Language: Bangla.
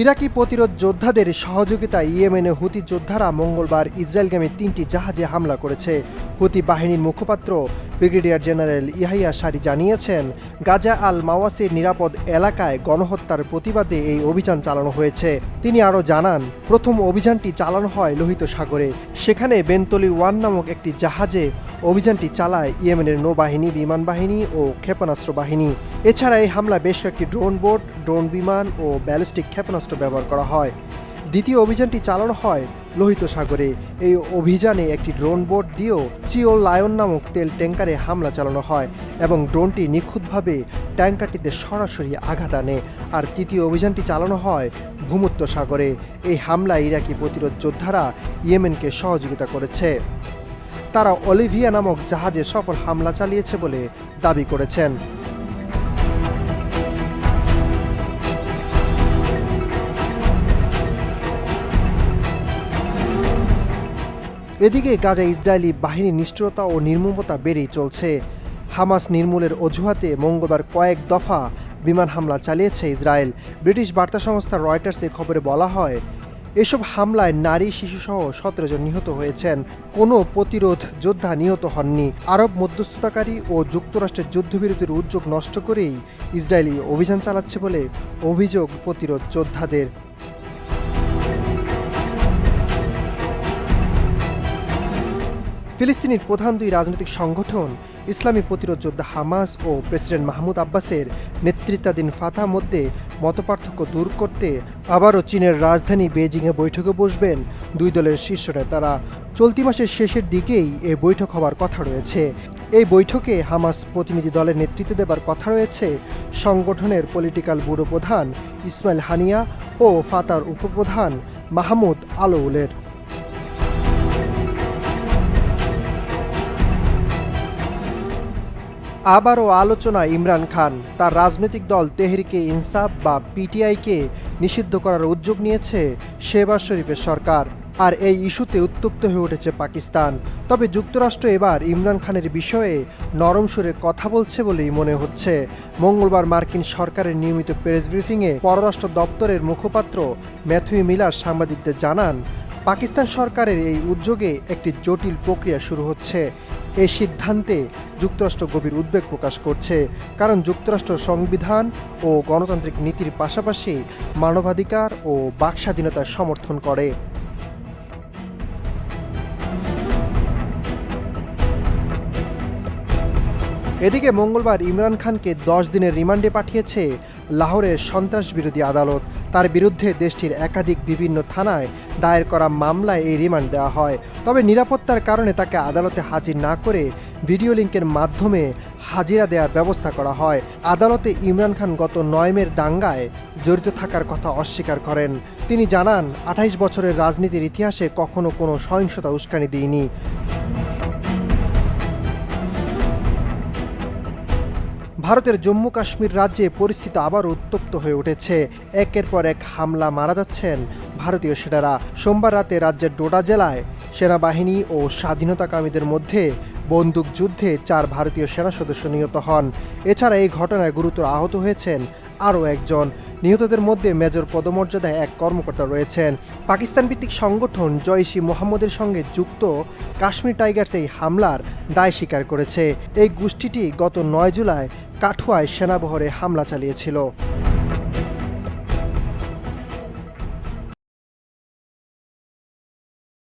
ইরাকি প্রতিরোধ যোদ্ধাদের সহযোগিতায় ইয়েমেনে হুতি যোদ্ধারা মঙ্গলবার ইসরায়েলগামী তিনটি জাহাজে হামলা করেছে। হুতি বাহিনীর মুখপাত্র ব্রিগেডিয়ার জেনারেল ইহাইয়া সারি জানিয়েছেন, গাজা আল মাওয়াসির নিরাপদ এলাকায় গণহত্যার প্রতিবাদে এই অভিযান চালানো হয়েছে। তিনি আরও জানান, প্রথম অভিযানটি চালানো হয় লোহিত সাগরে। সেখানে বেন্তলি ওয়ান নামক একটি জাহাজে অভিযানটি চালায় ইয়েমেনের নৌবাহিনী বিমান বাহিনী ও ক্ষেপণাস্ত্র বাহিনী। এছাড়া এই হামলা বেশ কয়েকটি ড্রোন বোট, ড্রোন বিমান ও ব্যালিস্টিক ক্ষেপণাস্ত্র ব্যবহার করা হয়। দ্বিতীয় অভিযানটি চালানো হয় লোহিত সাগরে। এই অভিযানে একটি ড্রোন বোট দিয়েও চিও লায়ন নামক তেল ট্যাঙ্কারে হামলা চালানো হয় এবং ড্রোনটি নিখুঁতভাবে ট্যাঙ্কারটিতে সরাসরি আঘাত আনে। আর তৃতীয় অভিযানটি চালানো হয় ভূমত্য সাগরে। এই হামলায় ইরাকি প্রতিরোধ যোদ্ধারা ইয়েমেনকে সহযোগিতা করেছে। তারা অলিভিয়া নামক জাহাজে সফল হামলা চালিয়েছে বলে দাবি করেছেন। এদিকে গাজা ইসরায়েলি বাহিনীর নিষ্ঠুরতা ও নির্মমতা বেড়েই চলছে। হামাস নির্মূলের অজুহাতে মঙ্গলবার কয়েক দফা বিমান হামলা চালিয়েছে ইসরায়েল। ব্রিটিশ বার্তা সংস্থা রয়টার্সে খবরে বলা হয়, এসব হামলায় নারী, শিশুসহ সতেরো জন নিহত হয়েছেন। কোনো প্রতিরোধ যোদ্ধা নিহত হননি। আরব মধ্যস্থতাকারী ও যুক্তরাষ্ট্রের যুদ্ধবিরতির উদ্যোগ নষ্ট করেই ইসরায়েলি অভিযান চালাচ্ছে বলে অভিযোগ প্রতিরোধ যোদ্ধাদের। ফিলিস্তিনির প্রধান দুই রাজনৈতিক সংগঠন ইসলামী প্রতিরোধ যোদ্ধা হামাস ও প্রেসিডেন্ট মাহমুদ আব্বাসের নেতৃত্বাধীন ফাতা মধ্যে মতপার্থক্য দূর করতে আবারও চীনের রাজধানী বেজিংয়ে বৈঠকে বসবেন দুই দলের শীর্ষ নেতারা চলতি মাসের শেষের দিকেই এ বৈঠক হওয়ার কথা রয়েছে। এই বৈঠকে হামাস প্রতিনিধি দলের নেতৃত্ব দেবার কথা রয়েছে। সংগঠনের পলিটিক্যাল ব্যুরো প্রধান ইসমাইল হানিয়া ও ফাতার উপপ্রধান মাহমুদ আলোউলের। আবারও আলোচনায় ইমরান খান। তার রাজনৈতিক দল তেহরিকে ইনসাফ বা পিটিআইকে নিষিদ্ধ করার উদ্যোগ নিয়েছে শেহবাজ শরীফের সরকার। আর এই ইস্যুতে উত্তপ্ত হয়ে উঠেছে পাকিস্তান। তবে যুক্তরাষ্ট্র এবার ইমরান খানের বিষয়ে নরম সুরে কথা বলছে বলেই মনে হচ্ছে। মঙ্গলবার মার্কিন সরকারের নিয়মিত প্রেস ব্রিফিংয়ে পররাষ্ট্র দপ্তরের মুখপাত্র ম্যাথিউ মিলার সাংবাদিকদের জানান, পাকিস্তান সরকারের এই উদ্যোগে একটি জটিল প্রক্রিয়া শুরু হচ্ছে। এই সিদ্ধান্তে যুক্তরাষ্ট্র গভীর উদ্বেগ প্রকাশ করছে, কারণ যুক্তরাষ্ট্র সংবিধান ও গণতান্ত্রিক নীতির পাশাপাশি মানবাধিকার ও বাকস্বাধীনতার সমর্থন করে। এদিকে মঙ্গলবার ইমরান খানকে দশ দিনের রিমান্ডে পাঠিয়েছে লাহোরের সন্ত্রাস বিরোধী আদালত। তার বিরুদ্ধে দেশটির একাধিক বিভিন্ন থানায় দায়ের করা মামলায় এই রিমান্ড দেওয়া হয়। তবে নিরাপত্তার কারণে তাকে আদালতে হাজির না করে ভিডিও লিঙ্কের মাধ্যমে হাজিরা দেওয়ার ব্যবস্থা করা হয়। আদালতে ইমরান খান গত নয় মের দাঙ্গায় জড়িত থাকার কথা অস্বীকার করেন। তিনি জানান, আঠাইশ বছরের রাজনীতির ইতিহাসে কখনো কোনো সহিংসতা উস্কানি দিইনি। ভারতের জম্মু কাশ্মীর রাজ্যে পরিস্থিতি আবার উত্তপ্ত হয়ে উঠেছে। একের পর এক হামলা মারা যাচ্ছেন ভারতীয় সেনারা। সোমবার রাতে রাজ্যের ডোডা জেলায় সেনাবাহিনী ও স্বাধীনতাকামীদের মধ্যে বন্দুক যুদ্ধে চার ভারতীয় সেনা সদস্য নিহত হন। এছাড়া এই ঘটনায় গুরুতর আহত হয়েছেন আরও একজন। নিহতদের মধ্যে মেজর পদমর্যাদায় এক কর্মকর্তা রয়েছেন। পাকিস্তান ভিত্তিক সংগঠন জয়সি মোহাম্মদের সঙ্গে যুক্ত কাশ্মীর টাইগার্স এই হামলার দায় স্বীকার করেছে। এই গোষ্ঠীটি গত নয় জুলাই কাঠুয়ায় সেনাবহরে হামলা চালিয়েছিল।